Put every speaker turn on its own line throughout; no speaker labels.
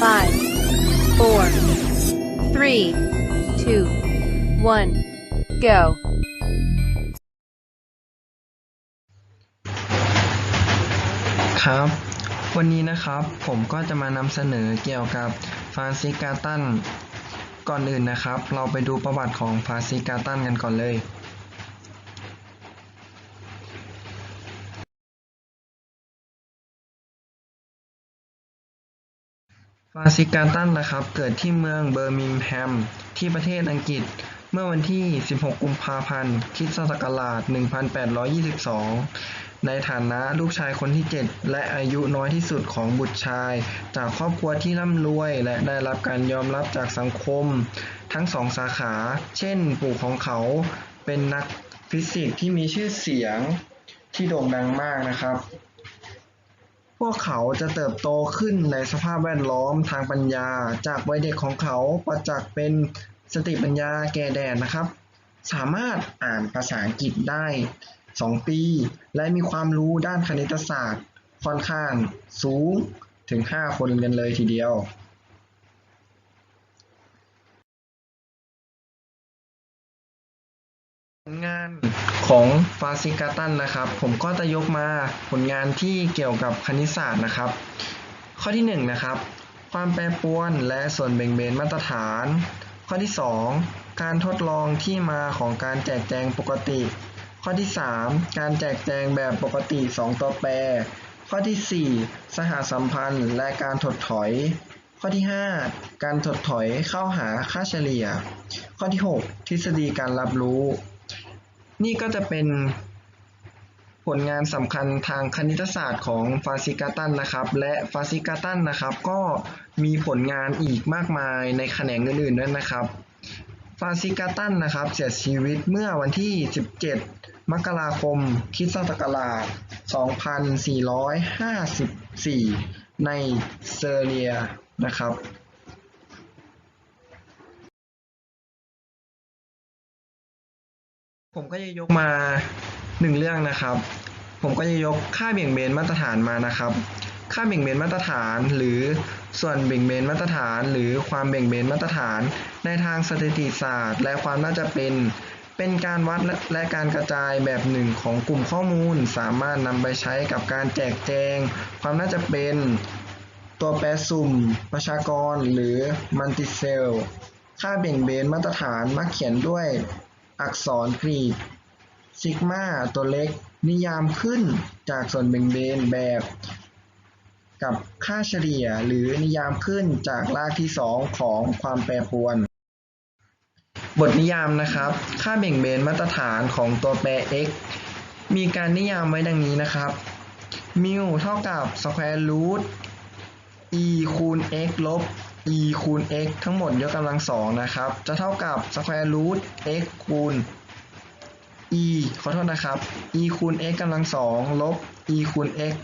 five, four, three, two, one, go.
ครับ วันนี้นะครับผมก็จะมานำเสนอเกี่ยวกับฟรานซิสกาตัน ก่อนอื่นนะครับ เราไปดูประวัติของฟรานซิสกาตันกันก่อนเลย ฟาซิกาตันนะครับ เกิดที่เมืองเบอร์มิงแฮม ที่ประเทศอังกฤษ เมื่อวันที่ 16 กุมภาพันธ์คริสตศักราช 1822 ในฐานะลูกชายคนที่ 7 และอายุน้อยที่สุดของบุตรชาย จากครอบครัวที่ร่ำรวย และได้รับการยอมรับจากสังคม ทั้งสองสาขา เช่น ปู่ของเขาเป็นนักฟิสิกส์ที่มีชื่อเสียงที่โด่งดังมากนะครับ พวกเขาจะเติบโตขึ้นในสภาพแวดล้อมทางปัญญา จากวัยเด็กของเขาประจักษ์เป็นสติปัญญาแก่แดดนะครับ สามารถอ่านภาษาอังกฤษได้ 2 ปี และมีความรู้ด้านคณิตศาสตร์ค่อนข้างสูงถึง 5 คนกันเลยทีเดียวงาน ของฟาซิกาตันนะครับ ผมก็จะยกมาผลงานที่เกี่ยวกับคณิตศาสตร์นะครับ ข้อที่1นงนะครับ ความแปรปรวนและส่วนแบ่งเบนมาตรฐาน ข้อที่ 2 การทดลองที่มาของการแจกแจงปกติ ข้อที่ 3 การแจกแจงแบบปกติ 2 ตัวแปร ข้อที่ 4 สหสัมพันธ์และการถดถอย ข้อที่ 5 การถดถอยเข้าหาค่าเฉลี่ย ข้อที่ 6 ทฤษฎีการรับรู้ นี่ก็จะเป็นผลงานสำคัญทางคณิตศาสตร์ของฟาซิกาตันนะครับ และฟาซิกาตันนะครับ ก็มีผลงานอีกมากมายในแขนงอื่นๆด้วยนะครับ ฟาซิกาตันนะครับ เสียชีวิตเมื่อวันที่ 17 มกราคมคริสตศักราช 2454 ในเซอร์เรียนะครับ ผมก็จะยกมาหนึ่งเรื่องนะครับ ผมก็จะยกค่าเบี่ยงเบนมาตรฐานมานะครับ ค่าเบี่ยงเบนมาตรฐาน หรือส่วนเบี่ยงเบนมาตรฐาน หรือความเบี่ยงเบนมาตรฐาน ในทางสถิติศาสตร์ และความน่าจะเป็น เป็นการวัดและและการกระจายแบบหนึ่งของกลุ่มข้อมูล สามารถนำไปใช้กับการแจกแจง ความน่าจะเป็น ตัวแปรสุ่ม ประชากร หรือมัลติเซล ค่าเบี่ยงเบนมาตรฐานมักเขียนด้วย อักษรกรีกซิกมาตัวเล็ก นิยามขึ้นจากส่วนแบ่งเบนแบบ กับค่าเฉลี่ยหรือนิยามขึ้นจากรากที่ 2 ของความแปรปรวน บทนิยามนะครับ ค่าเบี่ยงเบนมาตรฐานของตัวแปร x มีการนิยามไว้ดังนี้นะครับมิวเท่ากับ square root e คูณ x ลบ e คูณ x ทั้งหมดยกกำลังสองนะครับ จะเท่ากับ square root x คูณ e ขอโทษนะครับ e คูณ x กำลังสองลบ e คูณ x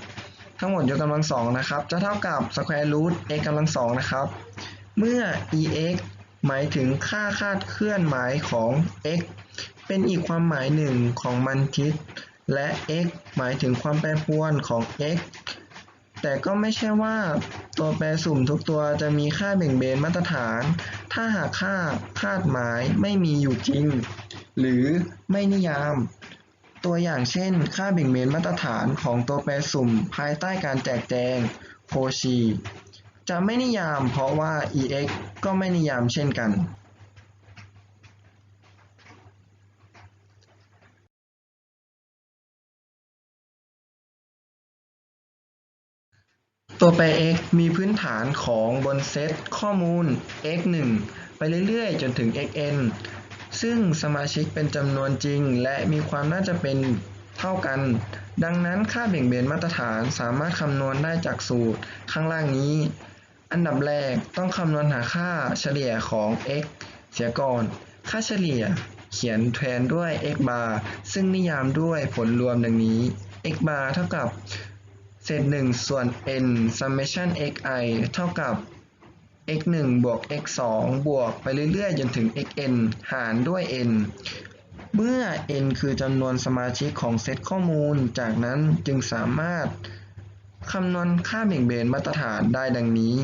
ทั้งหมดยกกำลังสองนะครับ จะเท่ากับ square root x กำลังสองนะครับ เมื่อ ex หมายถึงค่าคาดเคลื่อนหมายของ x เป็นอีกความหมายหนึ่งของมันทิศและ x หมายถึงความแปรปรวนของ x แต่ก็ไม่ใช่ว่าตัวแปรสุ่มทุกตัวจะมีค่าเบี่ยงเบนมาตรฐาน ถ้าหากค่าคาดหมายไม่มีอยู่จริง หรือไม่นิยาม ตัวอย่างเช่น ค่าเบี่ยงเบนมาตรฐานของตัวแปรสุ่มภายใต้การแจกแจงโคชีจะไม่นิยามเพราะว่า ex ก็ไม่นิยามเช่นกัน ตัวแปร x มีพื้นฐานของบนเซตข้อมูล x 1ไปเรื่อยๆ จนถึง xn ซึ่งสมาชิกเป็นจำนวนจริง และมีความน่าจะเป็นเท่ากัน ดังนั้นค่าเบี่ยงเบนมาตรฐานสามารถคำนวณได้จากสูตรข้างล่างนี้ อันดับแรกต้องคำนวณหาค่าเฉลี่ยของ x เสียก่อน ค่าเฉลี่ยเขียนแทนด้วย x bar ซึ่งนิยามด้วยผลรวมดังนี้ x bar เท่ากับ เศษ1ส่วน n summation xi เท่ากับ x 1บวก x 2บวกไปเรื่อยๆ จนถึง xn หารด้วย n เมื่อ n คือจำนวนสมาชิกของเซตข้อมูล จากนั้นจึงสามารถคำนวณค่าเบี่ยงเบนมาตรฐานได้ดังนี้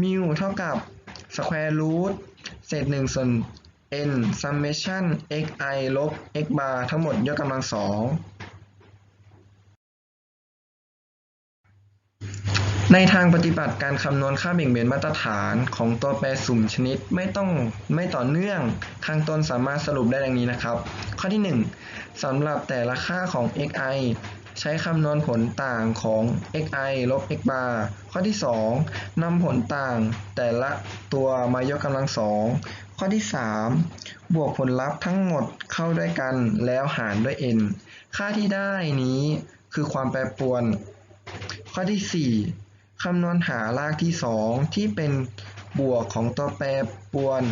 มิวเท่ากับ square root เศษหนึ่งส่วน n summation xi ลบ x bar ทั้งหมดยกกำลังสอง ในทางปฏิบัติการคำนวณค่าเบี่ยงเบนมาตรฐานของตัวแปรสุ่มชนิดไม่ต้องไม่ต่อเนื่องข้างต้นสามารถสรุปได้ดังนี้นะครับ ข้อที่ 1สำหรับแต่ละค่าของ xi ใช้คำนวณผลต่างของ xi ลบ x bar ข้อที่2นำผลต่างแต่ละตัวมายกกำลังสองข้อที่ 3 บวกผลลัพธ์ทั้งหมดเข้าด้วยกันแล้วหารด้วย n ค่าที่ได้นี้คือความแปรปรวน ข้อที่ 4 คำนวณหารากที่ 2 ที่เป็นบวกของตัวแปรปวน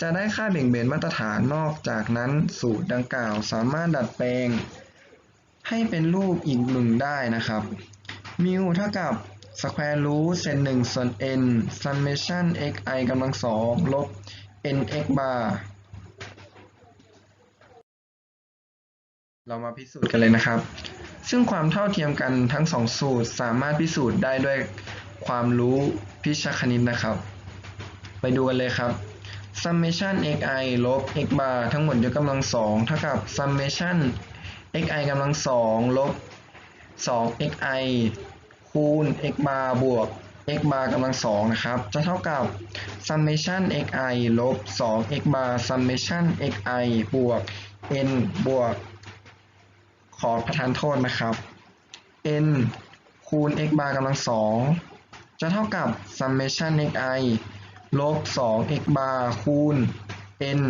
จะได้ค่าเบี่ยงเบนมาตรฐานนอกจากนั้นสูตรดังกล่าวสามารถดัดแปลง ให้เป็นรูปอีกหนึ่งได้นะครับมิวเท่ากับ square root เศษหนึ่งส่วน n summation xi กำลังสองลบ nx bar เรามาพิสูจน์กันเลยนะครับ ซึ่งความเท่าเทียมกันทั้งสองสูตรสามารถพิสูจน์ได้ด้วยความรู้พิชคณิตนะครับ ไปดูกันเลยครับ summation xi ลบ x bar ทั้งหมดยกกำลังสองเท่ากับ summation xi กำลังสองลบ 2xi คูณ x bar บวก x bar กำลังสองนะครับ จะเท่ากับ summation xi ลบ 2x bar summation xi บวก n บวก ขอประทานโทษนะครับ n คูณ x bar กำลังสองจะเท่ากับ summation xi ลบ 2x bar คูณ n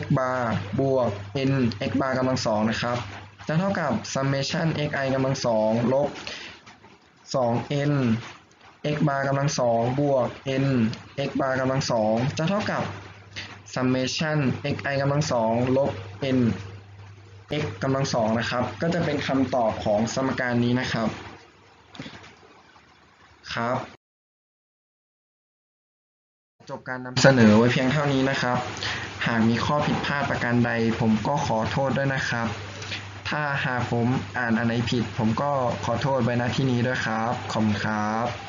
x bar บวก n x bar กำลังสองนะครับ จะเท่ากับ summation xi กำลังสองลบ 2n x bar กำลังสองบวก n x bar กำลังสองจะเท่ากับ summation xi กำลังสองลบ n x กำลังสองนะครับ ก็จะเป็นคำตอบของสมการนี้นะครับ ครับ จบการนำเสนอไว้เพียงเท่านี้นะครับ หากมีข้อผิดพลาดประการใด ผมก็ขอโทษด้วยนะครับ ถ้าหากผมอ่านอันไหนผิด ผมก็ขอโทษไว้ณที่นี้ด้วยครับ ขอบคุณครับ